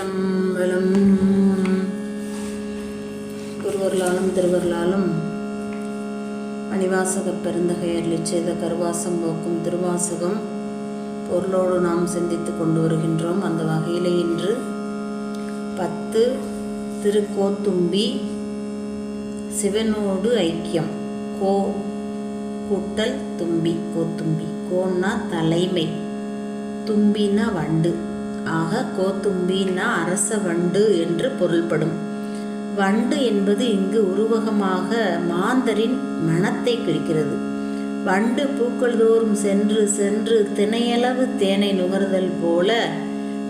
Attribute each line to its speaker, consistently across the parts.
Speaker 1: திருச்சிற்றம்பலம் குருவர்களாலும் திருவர்களாலும் மணிவாசகப் பெருந்தகை அருளிச் செய்த கருவாசம் போக்கும் திருவாசகம் பொருளோடு நாம் சிந்தித்து கொண்டு வருகின்றோம். அந்த வகையில் இன்று பத்து திருக்கோத்தும்பி சிவனோடு ஐக்கியம். கோ கூட்டல் தும்பி கோத்தும்பி. கோன்னா தலைமை தும்பினா வண்டு. ஆக கோத்தும்பின்னா அரச வண்டு என்று பொருள்படும். வண்டு என்பது இங்கு உருவகமாக மாந்தரின் மனத்தை குறிக்கிறது. வண்டு பூக்கள் தோறும் சென்று சென்று தினையளவு தேனை நுகர்தல் போல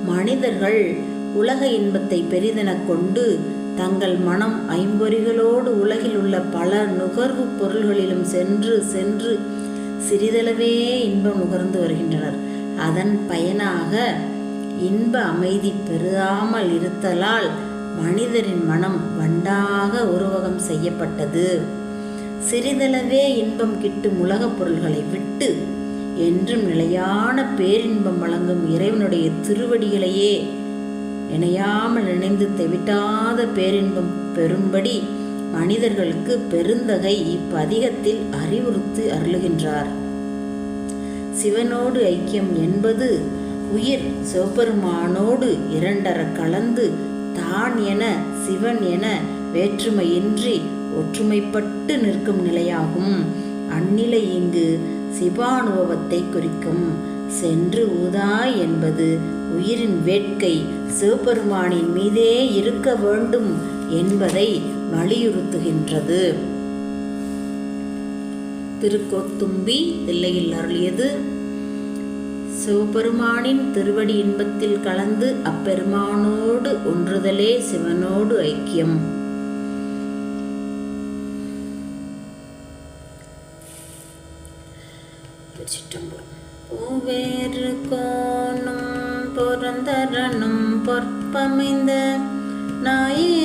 Speaker 1: மனிதர்கள் உலக இன்பத்தை பெரிதெனக் கொண்டு தங்கள் மனம் ஐம்பொறிகளோடு உலகில் உள்ள பல நுகர்வு பொருள்களிலும் சென்று சென்று சிறிதளவே இன்பம் நுகர்ந்து வருகின்றனர். அதன் பயனாக இன்ப அமைதி பெறாமல் இருத்தலால் மனிதரின் மனம் வண்டாக உருவகம் செய்யப்பட்டது. சிறிதளவே இன்பம் கிட்டும் உலகப் பொருள்களை விட்டு என்றும் நிலையான பேரின்பம் வழங்கும் இறைவனுடைய திருவடிகளையே இணையாமல் நினைந்து தெவிட்டாத பேரின்பம் பெறும்படி மனிதர்களுக்கு பெருந்தகை இப்பதிகத்தில் அறிவுறுத்து அருளுகின்றார். சிவனோடு ஐக்கியம் என்பது உயிர் சிவபெருமானோடு இரண்டர கலந்து தான் என சிவன் என வேற்றுமையின்றி ஒற்றுமைப்பட்டு நிற்கும் நிலையாகும். அந்நிலை இங்கு சிவானுபவத்தை குறிக்கும். சென்று ஊதா என்பது உயிரின் வேட்கை. சிவபெருமானின் மீதே இருக்க வேண்டும் என்பதை வலியுறுத்துகின்றது. திருக்கோத்தும்பி தில்லையில் அருளியது சிவபெருமானின் திருவடி இன்பத்தில் கலந்து அப்பெருமானோடு ஒன்றுதலே சிவனோடு ஐக்கியம். பூவேறு கோணும் பொறந்தரணும் பொற்பமைந்த நாயே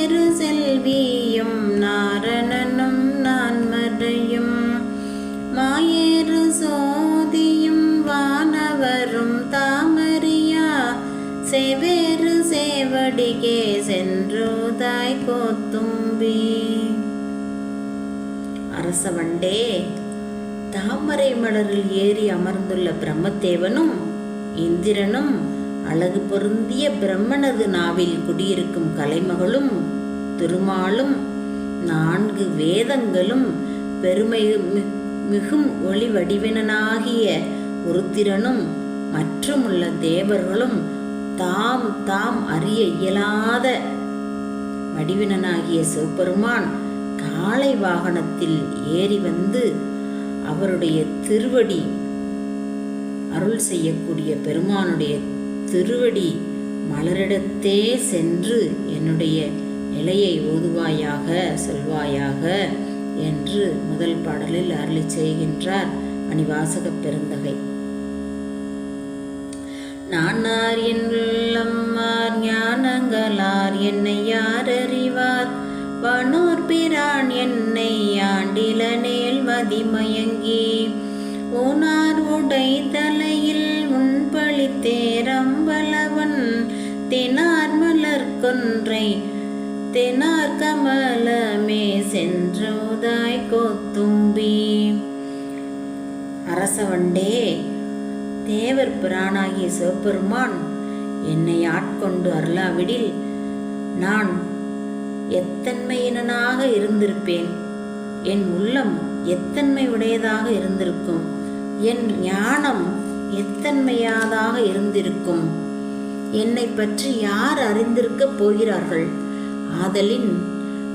Speaker 1: வண்டே தாமரை மலரில் ஏறி அமர்ந்துள்ள பிரம்மதேவனும் இந்திரனும் அழகு பொருந்திய பிரம்மனது நாவில் குடியிருக்கும் கலைமகளும் திருமாலும் நான்கு வேதங்களும் பெருமை மிகும் ஒளி வடிவினனாகிய உருத்திரனும் மற்றுமுள்ள தேவர்களும் தாம் தாம் அறிய இயலாத வடிவினனாகிய சிவபெருமான் காளை வாகனத்தில் ஏறி வந்து அவருடைய திருவடி அருள் செய்யக்கூடிய பெருமானுடைய திருவடி மலரிடத்தே சென்று என்னுடைய நிலையை ஓதுவாயாக சொல்வாயாக என்று முதல் பாடலில் அருளி செய்கின்றார் மணிவாசகப் பெருந்தகை. நானார் என் ஞானங்களார் என்னை யார் அறிவார்? வானோர் ஆண்டிலனேல் மதிமயங்கி ஊனார் உடை தலையில் முன்பளித்தேரம்பலவன் தினார் மலர் கொன்றை தெனார் கமலமே சென்றோதாய் கொத்தும்பி. அரசவண்டே தேவர் பிரானாகிய சிவபெருமான் என்னை ஆட்கொண்டு அருளாவிடில் நான் எத்தன்மையினனாக இருந்திருப்பேன்? என் உள்ளம் எத்தன்மை உடையதாக இருந்திருக்கும்? என் ஞானம் எத்தன்மையாதாக இருந்திருக்கும்? என்னை பற்றி யார் அறிந்திருக்கப் போகிறார்கள்? ஆதலின்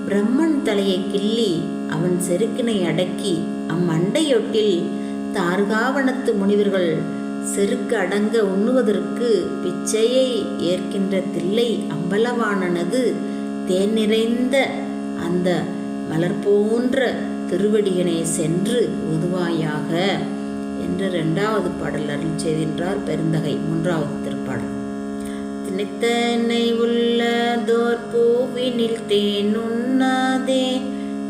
Speaker 1: பிரம்மன் தலையை கிள்ளி அவன் செருக்கினை அடக்கி அம்மண்டையொட்டில் தார்காவனத்து முனிவர்கள் செருக்கு அடங்க உண்ணுவதற்கு பிச்சையை ஏற்கின்ற தில்லை அம்பலவானனது தேன் நிறைந்த அந்த மலர் போன்ற திருவடியினை சென்று உதுவாயாக என்று இரண்டாவது பாடல் அருள் செய்கின்றார் பெருந்தகை மூன்றாவது திருப்பாடல். திணைத்தனை உள்ளதோர் பூவினில் தேன் உண்ணாதே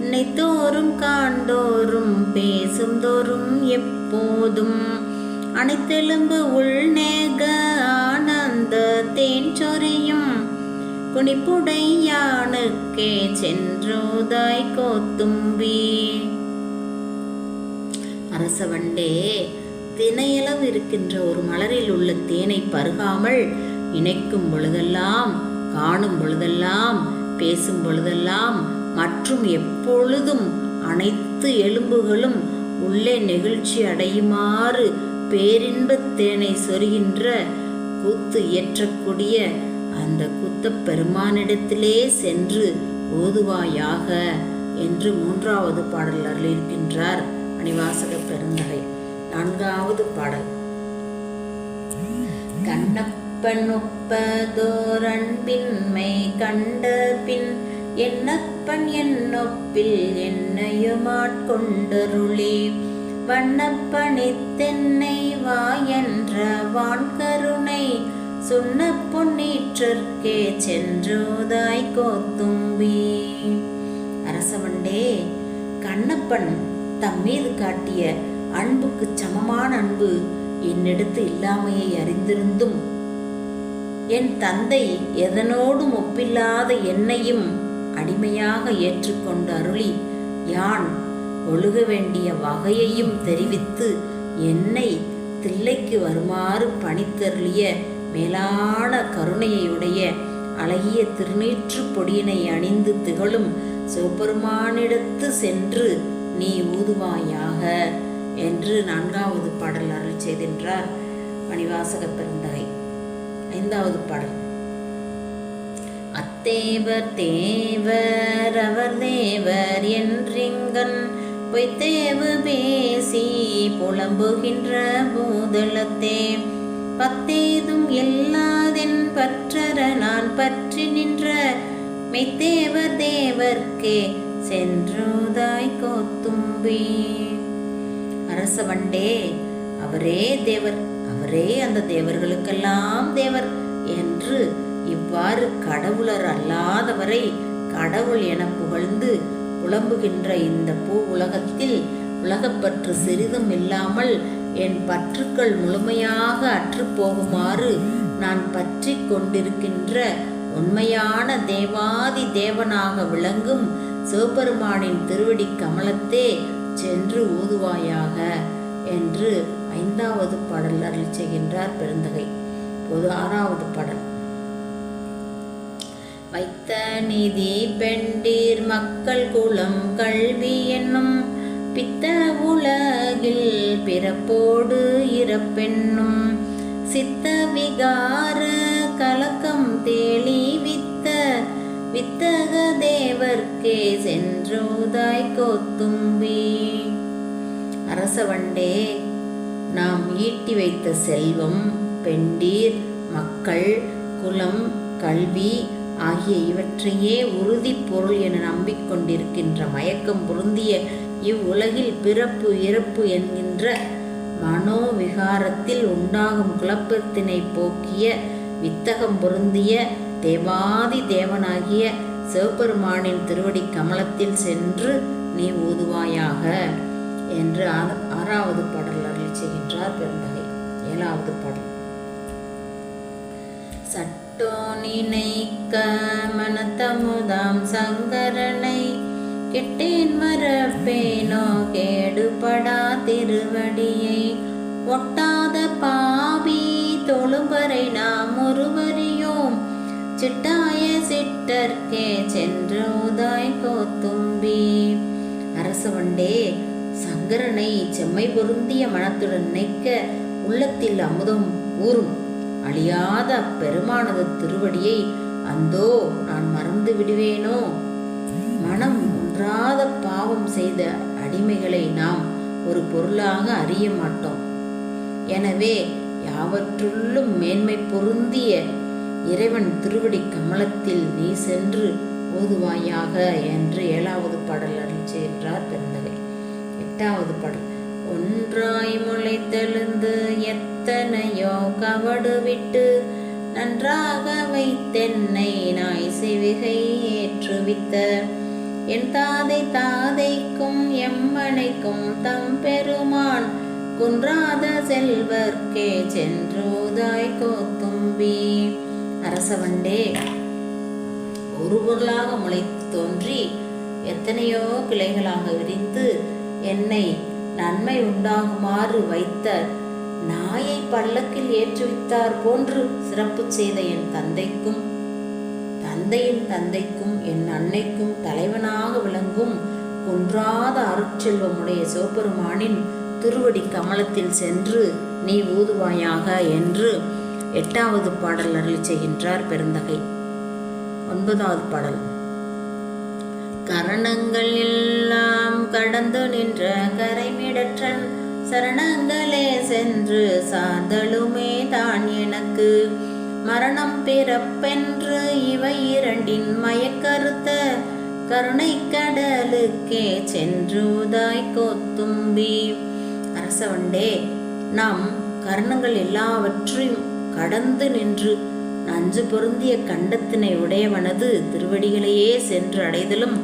Speaker 1: நினைத்தோறும் காண்டோறும் பேசும் தோறும் எப்போதும் அனைத்தெலும்பு உள்நேக ஆனந்த தேன் சொரியும் குனிப்புடை யானுக்கே சென்றோதாய் கோத்தும்பி. அரசவண்டே தினையளவு இருக்கின்ற ஒரு மலரில் உள்ள தேனை பருகாமல் நினைக்கும் பொழுதெல்லாம் காணும் பொழுதெல்லாம் பேசும் பொழுதெல்லாம் மற்றும் எப்பொழுதும் அனைத்து எலும்புகளும் உள்ளே நெகிழ்ச்சி அடையுமாறு பேரின்பத் தேனை சொருகின்ற கூத்து இயற்றக்கூடிய அந்த குத்தப் பெருமானிடத்திலே சென்று ஓதுவாயாக என்று மூன்றாவது பாடல் அருளியிருக்கின்றார் மணிவாசக பெருந்தகை. நான்காவது பாடல். கண்ணப்பன் அன்பின்மை கண்ட பின் என்னப்பன் என்னொப்பில் என்னையுமாட்கொண்டருளி வண்ணப்பணித்தென்னை என்ற வான்கருணை சுண்ண பொன்னீற்றற்கே சென்றோதாய் கோத்தும்பி. அரசவண்டே கண்ணப்பன் தம் மீது காட்டிய அன்புக்கு சமமான அன்பு என்னிடத்து இல்லாமையை அறிந்திருந்தும் என் தந்தை எதனோடும் ஒப்பில்லாத என்னையும் அடிமையாக ஏற்றுக்கொண்டு அருளி யான் ஒழுக வேண்டிய வகையையும் தெரிவித்து என்னை தில்லைக்கு வருமாறு பணித்தருளிய மேலான கருணையுடைய அழகிய திருநீற்று பொடியினை அணிந்து திகழும் சிவபெருமானிடத்து சென்று நீ ஊதுவாயாக என்று நான்காவது பாடல் அருள் செய்கின்றார் மணிவாசக பெருந்தகை. ஐந்தாவது பாடல். அத்தேவர் தேவர் அவர் தேவர் என்றிங்கன் பொய்த்தேவு பேசி புலம்புகின்ற பூதளத்தே பத்தேதும் எல்லாதென் பற்றர நான் பற்றி நின்ற மெய்தேவர் தேவர்க்கே சென்றோதாய் கோத்தும்பி. அரசவண்டே அவரே தேவர் அவரே அந்த தேவர்களுக்கெல்லாம் தேவர் என்று இவ்வாறு கடவுளர் அல்லாதவரை கடவுள் என புகழ்ந்து புலம்புகின்ற இந்த பூ உலகத்தில் உலகப்பற்று சிறிதும் இல்லாமல் என் பற்றுக்கள் முழுமையாக அற்றுப்போகுமாறு நான் பற்றி கொண்டிருக்கின்ற உண்மையான தேவாதி தேவனாக விளங்கும் சிவபெருமானின் திருவடி கமலத்தே சென்று ஊதுவாயாக என்று ஐந்தாவது பாடல் அருள் செய்கின்றார் பெருந்தகை. பொது ஆறாவது பாடல். வைத்த நிதி பெண்டீர் மக்கள் குலம் கல்வி என்னும் பித்த உலகில் பிறப்போடு இறப்பெண்ணும். சித்த விகார கலக்கம் தேளி வித்த வித்தக தேவர்க்கே சென்றோதாய் கோத்தும்பி. அரசவண்டே நாம் ஈட்டி வைத்த செல்வம் பெண்டீர் மக்கள் குலம் கல்வி ஆகிய இவற்றையே உறுதி பொருள் என நம்பிக்கொண்டிருக்கின்ற மயக்கம் பொருந்திய இவ்வுலகில் பிறப்பு இறப்பு என்கின்ற மனோவிகாரத்தில் உண்டாகும் குழப்பத்தினை போக்கிய வித்தகம் பொருந்திய தேவாதி தேவனாகிய சிவபெருமானின் திருவடி கமலத்தில் சென்று நீ ஊதுவாயாக என்று ஆறாவது பாடல் அருள் செய்கின்றார் பெருந்தகை. ஏழாவது பாடல். சட்டோ நினைக்க மனத்தமுதாம் சங்கரனை கெட்டேன் மறப்பேனோ கேடுபடா திருவடியை. ஒட்டாத பாவி தொழும்பரை நாம் ஒருவரியோம் சிட்டாய சிட்டர்க்கே சென்றோதாய் கோத்தும்பி. அரசவண்டே சங்கரனை செம்மை பொருந்திய மனத்துடன் நினைக்க உள்ளத்தில் அமுதம் ஊறும். அழியாத பெருமானது திருவடியை அந்தோ நான் மறந்து விடுவேனோ? மனம் ஒன்றாத பாவம் செய்த அடிமைகளை நாம் ஒரு பொருளாக அறிய மாட்டோம். எனவே யாவற்றுள்ளும் மேன்மை பொருந்திய இறைவன் திருவடி கமலத்தில் நீ சென்று ஓதுவாயாக என்று ஏழாவது பாடல் அருள் செய்கின்றார் பெருந்தகை. எட்டாவது பாடல். ஒன்றாய் முளைத்தெழுந்து எத்தனையோ கவடு விட்டு நன்றாக வைத்தென்னை நாய் சிவிகை ஏற்றுவித்த என் தாதை தாதைக்கும் எம்மனைக்கும் தம் பெருமான். குன்றாத செல்வர்க்கே சென்றோதாய் கோத்தும்பி. அரசவண்டே ஒரு பொருளாக முளைத்து தோன்றி எத்தனையோ கிளைகளாக விரிந்து என்னை நன்மை உண்டாகுமாறு வைத்த நாயை பல்லக்கில் ஏற்றுவித்தார் போன்று சிறப்பு செய்த என் தந்தைக்கும் தந்தையின் தந்தைக்கும் என் அன்னைக்கும் தலைவனாக விளங்கும் குன்றாத அருட்செல்வமுடைய சிவபெருமானின் திருவடி கமலத்தில் சென்று நீ ஊதுவாயாக என்று எட்டாவது பாடல் அருளி செய்கின்றார் பெருந்தகை. ஒன்பதாவது பாடல். கரணங்கள் எல்லாம் கடந்து நின்ற கரைமிடற்றன் சரணங்களே சென்று சார்தலுமே தான் எனக்கு. மரணம் பிறப்பென்று இவை இரண்டின் மயக்கருத்த கருணை கடலுக்கே சென்றுதாய் கோத்தும்பி. அரசவண்டே நாம் கர்ணங்கள் எல்லாவற்றையும் கடந்து நின்று நஞ்சு பொருந்திய கண்டத்தினை உடையவனது திருவடிகளையே சென்று அடைதலும்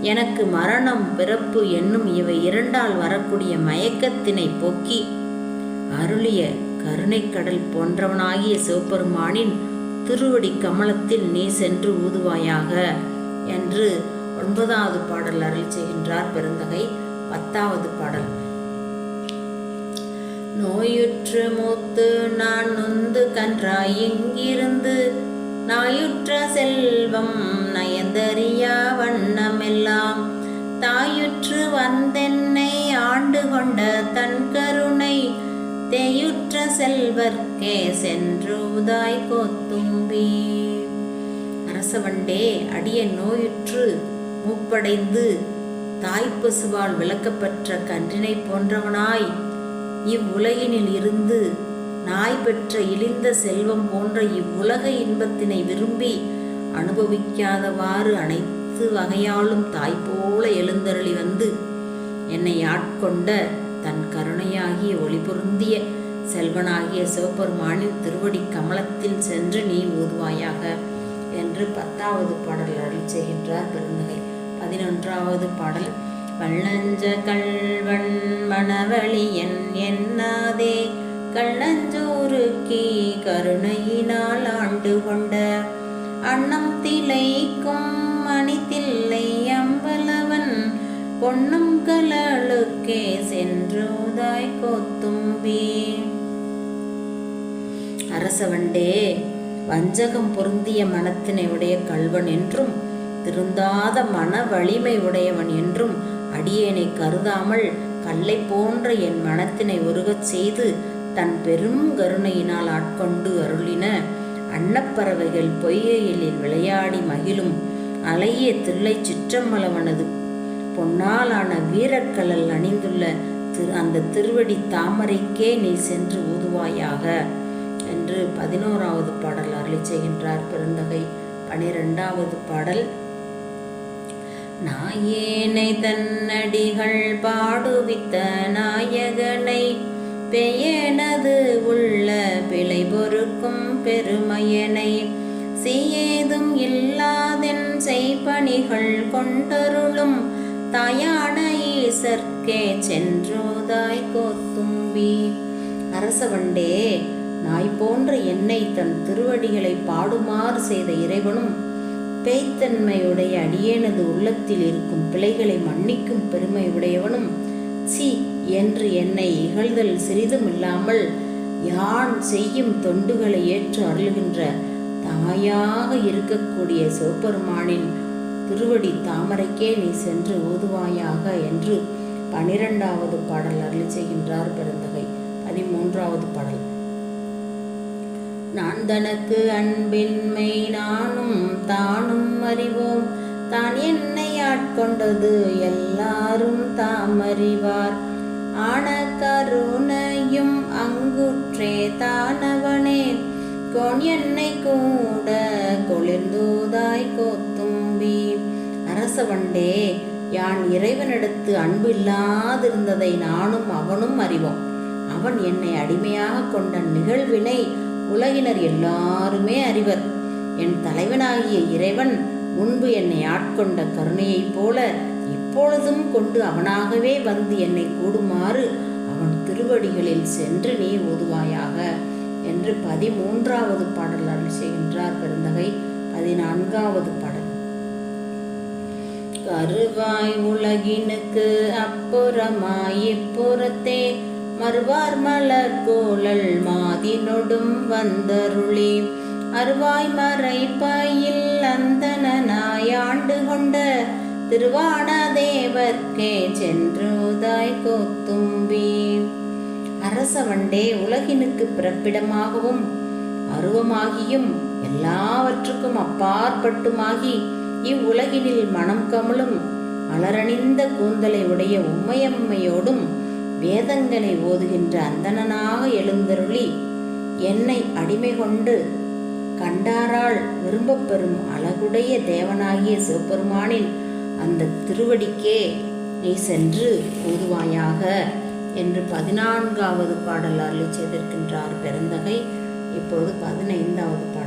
Speaker 1: எனக்கு மரணம் பிறப்பு என்னும் இவை இரண்டால் வரக்கூடிய மயக்கத்தினை போக்கி அருளிய கருணைக்கடல் போன்றவனாகிய சிவபெருமானின் திருவடி கமலத்தில் நீ சென்று ஊதுவாயாக என்று ஒன்பதாவது பாடல் அருள் செய்கின்றார் பெருந்தகை பத்தாவது பாடல். நோயுற்று மூத்து நான் நொந்து கன்றாய் எங்கிருந்து நாயுற்ற செல்வம் நயந்தறியா வண்ணமெல்லாம் தாயுற்று வந்தென்னை ஆண்டு கொண்ட தன் கருணை தேயுற்ற செல்வர்க்கே சென்றுதாய் கோத்தும்பி. அரசவண்டே அடிய நோயுற்று மூப்படைந்து தாய்ப்பசுவால் விளக்கப்பெற்ற கன்றினை போன்றவனாய் இவ்வுலகினில் இருந்து நாய் பெற்ற இழிந்த செல்வம் போன்ற இவ்வுலக இன்பத்தினை விரும்பி அனுபவிக்காதவாறு அனைத்து வகையாலும் தாய் போல எழுந்தருளி வந்து என்னை ஆட்கொண்ட தன் கருணையாகிய ஒளிபொருந்திய செல்வனாகிய சிவபெருமானின் திருவடி கமலத்தில் சென்று நீ ஊதுவாயாக என்று பத்தாவது பாடல் அருள் செய்கின்றார் பெருந்தகை. பதினொன்றாவது பாடல் வள்ளஞ்ச கல்வன் மணவழியன் என்னாதே கள்ளஞ்சோறுக்கி கருணையினால் ஆண்டு கொண்ட அன்னம் திளைக்கும் மணித்தில்லை பொன்னம் கலலுக்கே சென்றுதாய் கோத்தும்பி. அரசவண்டே வஞ்சகம் பொருந்திய மனத்தினை உடைய கல்வன் என்றும் திருந்தாத மன வலிமை உடையவன் என்றும் அடியேனை கருதாமல் கல்லை போன்ற என் மனத்தினை உருகச் செய்து தன் பெரும் கருணையினால் ஆட்கொண்டு அருளின அன்னப்பறவைகள் பொய்யையில் விளையாடி மகிழும் அலைய தில்லை சிற்றம்பலவனது பொன்னாலான வீரக்கலல் அணிந்துள்ள திரு அந்த திருவடி தாமரைக்கே நீ சென்று ஊதுவாயாக என்று பதினோராவது பாடல் அருளி செய்கின்றார் பெருந்தகை. பனிரெண்டாவது பாடல் நாயேனை தன்னடிகள் பாடுவித்த நாயகனை பெயனது உள்ள பிழை பொறுக்கும் பெருமையனை செய்யேதும் இல்லாதென் செய்பணிகள் கொண்டருளும் தாயான ஈசர்க்கே சென்றோதாய் கோத்தும்பி. அரசவண்டே நாய் போன்ற என்னை தன் திருவடிகளை பாடுமாறு செய்த இறைவனும் பேய்த்தன்மையுடைய அடியேனது உள்ளத்தில் இருக்கும் பிழைகளை மன்னிக்கும் பெருமை உடையவனும் சி என்று என்னை இகழ்தல் சிறிதும் இல்லாமல் யான் செய்யும் தொண்டுகளை ஏற்று அருள்கின்ற தாயாக இருக்கக்கூடிய சிவபெருமானின் திருவடி தாமரைக்கே நீ சென்று ஊதுவாயாக என்று பனிரெண்டாவது பாடல் அருளி செய்கின்றார் பெருந்தகை. பதிமூன்றாவது பாடல். நான் தனக்கு அன்பின்மை நானும் தானும் அறிவோம். தான் என்னை ஆட்கொண்டது எல்லாரும் தாம் அறிவார். ஆன கருணையும் அங்குற்றே தானவனே. கோன் என்னை கூட கொளிர்ந்தோதாய் கோத்தும்பி அரசவண்டே யான் இறைவனிடத்து அன்பு இல்லாதிருந்ததை நானும் அவனும் அறிவோம். அவன் என்னை அடிமையாக கொண்ட நிகழ்வினை உலகினர் எல்லாருமே அறிவர். என் தலைவனாகிய இறைவன் முன்பு என்னை ஆட்கொண்ட கருணையைப் போல இப்பொழுதும் கொண்டு அவனாகவே வந்து என்னை கூடுமாறு அவன் திருவடிகளில் சென்று நீ ஓதுவாயாக என்று பதிமூன்றாவது பாடல் அருள் செய்கின்றார் பெருந்தகை. பதினான்காவது பாடல். கருவாய் உலகினுக்கு அப்புறமாய் இப்புறத்தே மறுவார் மலர் கோலல் மாதினொடும் வந்தருளி. அருவாய் மறைப்பாயில் அந்தனாய் ஆண்டு கொண்ட திருவான தேவர்க்கே சென்றுதாய் கோத்தும்பி. அரசவண்டே உலகினுக்கு பிறப்பிடமாகவும் அருவமாகியும் எல்லாவற்றுக்கும் அப்பாற்பட்டுமாகி இவ்வுலகினில் மனம் கமலும் மலரணிந்த கூந்தலை உடைய உம்மையம்மையோடும் வேதங்களை ஓதுகின்ற அந்தணனாக எழுந்தருளி என்னை அடிமை கொண்டு கண்டாரால் விரும்பப் பெறும் அழகுடைய தேவனாகிய சிவபெருமானின் அந்த திருவடிக்கே நீ சென்று கூறுவாயாக என்று பதினான்காவது பாடல் அருளி செய்திருக்கின்றார் பெருந்தகை. இப்போது பதினைந்தாவது பாடல்.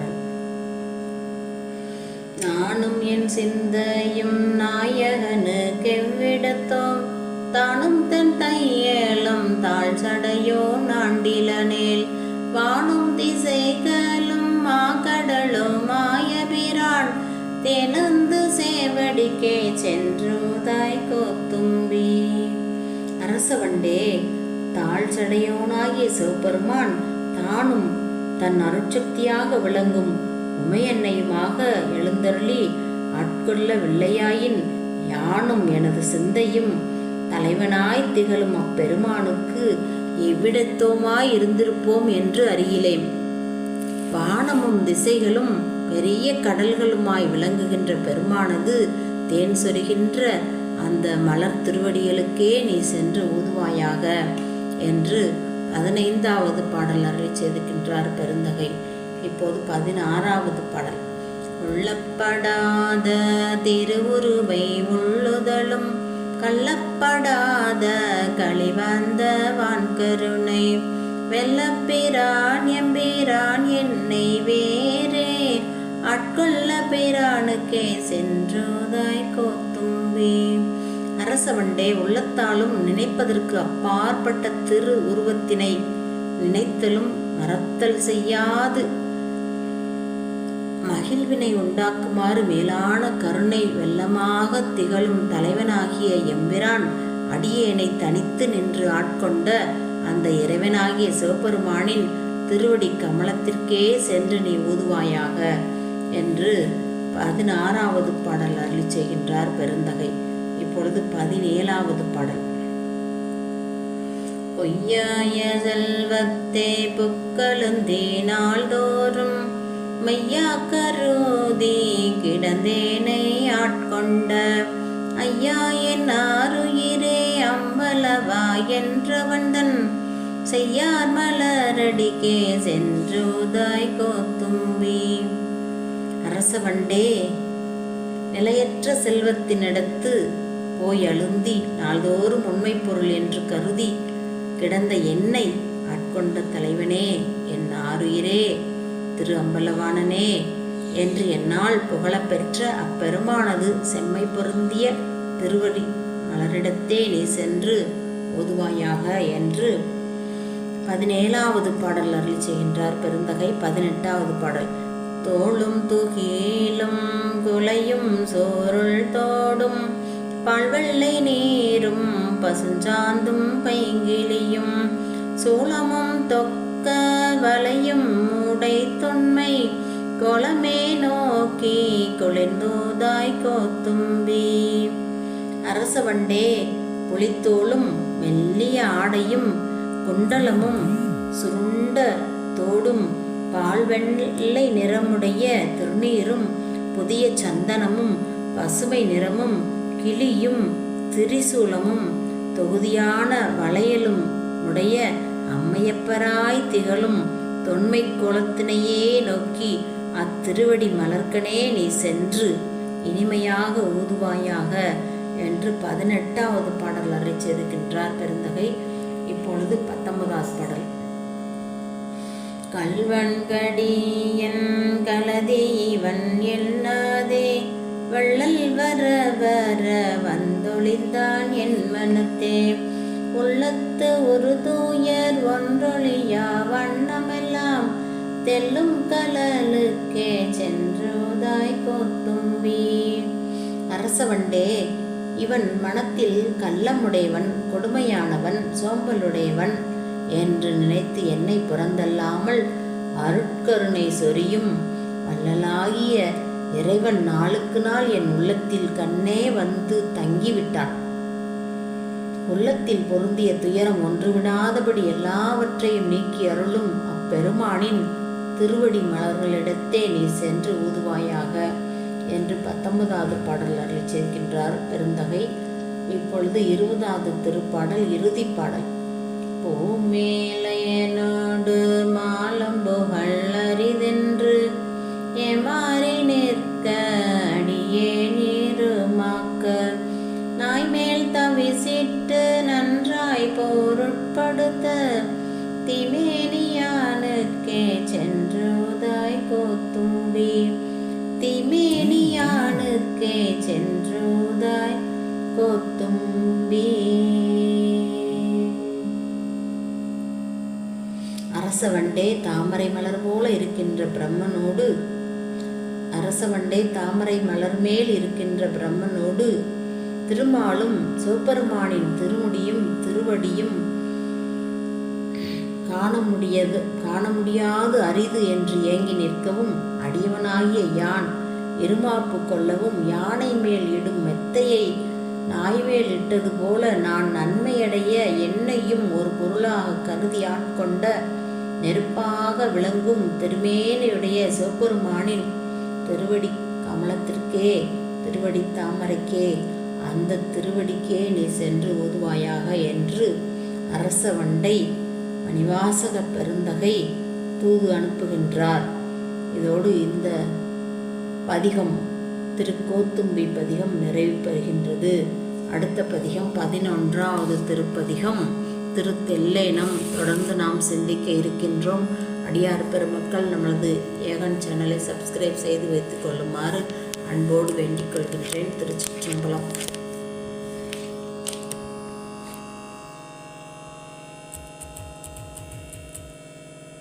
Speaker 1: நானும் என் சிந்தையும் நாயகனு கெவ்விடத்தோம் தானும் தன் தையலும் தாழ் சடையோ நாண்டிலனேல். வானும் திசைகளும் மாகடலும் மாயபிரான். தெனந்து சேவடிக்கே சென்றுதாய் கோத்தும்பி. அரசவண்டே தாழ் சடையோனாகிய சிவபெருமான் தானும் தன் அருட்சக்தியாக விளங்கும் உமையன்னையுமாக எழுந்தருளி ஆட்கொள்ளவில்லையாயின் யானும் எனது சிந்தையும் தலைவனாய் திகழும் அப்பெருமானுக்கு எவ்விடத்தோமாய் இருந்திருப்போம் என்று அறியிலேன். வானமும் திசைகளும் பெரிய கடல்களுமாய் விளங்குகின்ற பெருமானது தேன் சொருகின்ற அந்த மலர் திருவடிகளுக்கே நீ சென்று ஊதுவாயாக என்று பதினைந்தாவது பாடல் அருளி செய்திருக்கின்றார் பெருந்தகை. இப்போது பதினாறாவது பாடல். உள்ளப்படாத திருவுருவை உள்ளுதலும் கள்ளப்படாத களிவந்த வான்கருணை வெள்ளப்பிரான் எம்பிரான் என்னை வேறே ஆட்கொள்ள பிரானுக்கே சென்றுதாய் கோத்தும்பி. அரசவண்டே உள்ளத்தாலும் நினைப்பதற்கு அப்பாற்பட்ட திரு உருவத்தினை நினைத்தலும் மறத்தல் செய்யாது. மகிழ்வினை உண்டாக்குமாறு மேலான கருணை வெள்ளமாக திகழும் தலைவனாகிய எம்பிரான் அடியேனை தனித்து நின்று ஆட்கொண்ட அந்த இறைவனாகிய சிவபெருமானின் திருவடி கமலத்திற்கே சென்று நீ ஊதுவாயாக என்று பதினாறாவது பாடல் அருளி செய்கின்றார் பெருந்தகை. இப்பொழுது பதினேழாவது பாடல். பொய்யாய செல்வத்தே புக்களுந்தே நாள்தோறும் மையா கருதி கிடந்தேனை ஆட்கொண்ட ஐயா என் ஆறுயிரே அம்பலவா என்றவந்தன் செய்யார் மலரடிக்கே சென்றுதாய் கோத்தும்பி. அரசவண்டே நிலையற்ற செல்வத்தினிடத்து போய் அழுந்தி நாள்தோறும் உண்மை பொருள் என்று கருதி கிடந்த என்னை ஆட்கொண்ட தலைவனே என் ஆறுயிரே திரு அம்பலவாணனே என்று என்னால் புகழப்பெற்ற அப்பெருமானது செம்மை பொருந்திய திருவடி மலரிடத்தே நீ சென்று ஓதுவாயாக என்று பதினேழாவது பாடல் அருளி செய்கின்றார் பெருந்தகை. பதினெட்டாவது பாடல். தோளும் துகிலும் குலையும் சோருள் தோடும் பல்வெள்ளை நீரும் பசுஞ்சாந்தும் பைங்கிலியும் சூளமும் தொக்க வலையும் உடை தொன்மை கோலமே நோக்கி குளிர்ந்தோதாய் கோத்தும்பி. அரசவண்டே புலித்தோளும் மெல்லிய ஆடையும் குண்டலமும் சுருண்ட தோடும் பால்வெள்ளை நிறமுடைய திருநீரும் புதிய சந்தனமும் பசுமை நிறமும் கிளியும் திரிசூலமும் தொகுதியான வளையலும் உடைய அம்மையப்பராய் திகழும் தொன்மை கோலத்தினையே நோக்கி அத்திருவடி மலர்க்கனே நீ சென்று இனிமையாக ஊதுவாயாக என்று பதினெட்டாவது பாடல் அறை அரைச்சிருக்கின்றார் பெருந்தகை. இப்பொழுது பத்தொன்பதாவது பாடல். கல்வன்கடியன் கலதி இவன் எண்ணாதே வள்ளல் வர வர வந்தொழிந்தான் என் மனத்தே. தெல்லும் கலலுக்கே சென்றுதாய் கோத்தும்பி அரசவண்டே இவன் மனத்தில் கள்ளமுடையவன் கொடுமையானவன் சோம்பலுடையவன் என்று நினைத்து என்னை புறந்தல்லாமல் அருட்கருணை சொரியும் வள்ளலாகிய இறைவன் நாளுக்கு நாள் என் உள்ளத்தில் கண்ணே வந்து தங்கிவிட்டான். உள்ளத்தில் பொருந்திய துயரம் ஒன்றுவிடாதபடி எல்லாவற்றையும் நீக்கி அருளும் அப்பெருமானின் திருவடி மலர்களிடத்தே நீ சென்று ஊதுவாயாக என்று பத்தொன்பதாவது பாடல் அருள் சேர்க்கின்றார் பெருந்தகை. இப்பொழுது இருபதாவது திருப்பாடல் இறுதி பாடல். பூமேலையனோடு மாலம் புகழ் அரிதென்று ஏமாறி நிற்க கோத்தும்பி. அரசவண்டே தாமரை மலர் போல இருக்கின்ற பிரம்மனோடு அரசவண்டே தாமரை மலர் மேல் இருக்கின்ற பிரம்மனோடு திருமாலும் சிவபெருமானின் திருமுடியும் திருவடியும் காண முடியது காண முடியாது அரிது என்று ஏங்கி நிற்கவும் அடியவனாகிய யான் இருமாப்பு கொள்ளவும் யானை மேல் இடும் மெத்தையை நாய்வேல் இட்டது போல நான் நன்மையடைய என்னையும் ஒரு பொருளாக கருதி ஆட்கொண்ட நெருப்பாக விளங்கும் திருமேனியுடைய சிவபெருமானின் திருவடி கமலத்திற்கே திருவடி தாமரைக்கே அந்த திருவடிக்கே நீ சென்று ஓதுவாயாக என்று அரசவண்டை மணிவாசக பெருந்தகை தூது அனுப்புகின்றார். இதோடு இந்த பதிகம் திருக்கோத்தும்பி பதிகம் நிறைவு பெறுகின்றது அடுத்த பதிகம் பதினொன்றாவது திருப்பதிகம் திருத்தெல்லேனம். தொடர்ந்து நாம் சிந்திக்க இருக்கின்றோம். அடியார் பெருமக்கள் நமது ஏகன் சேனலை சப்ஸ்கிரைப் செய்து வைத்துக் கொள்ளுமாறு அன்போடு வேண்டிக் கொள்கின்றேன். திருச்சிற்றம்பலம்.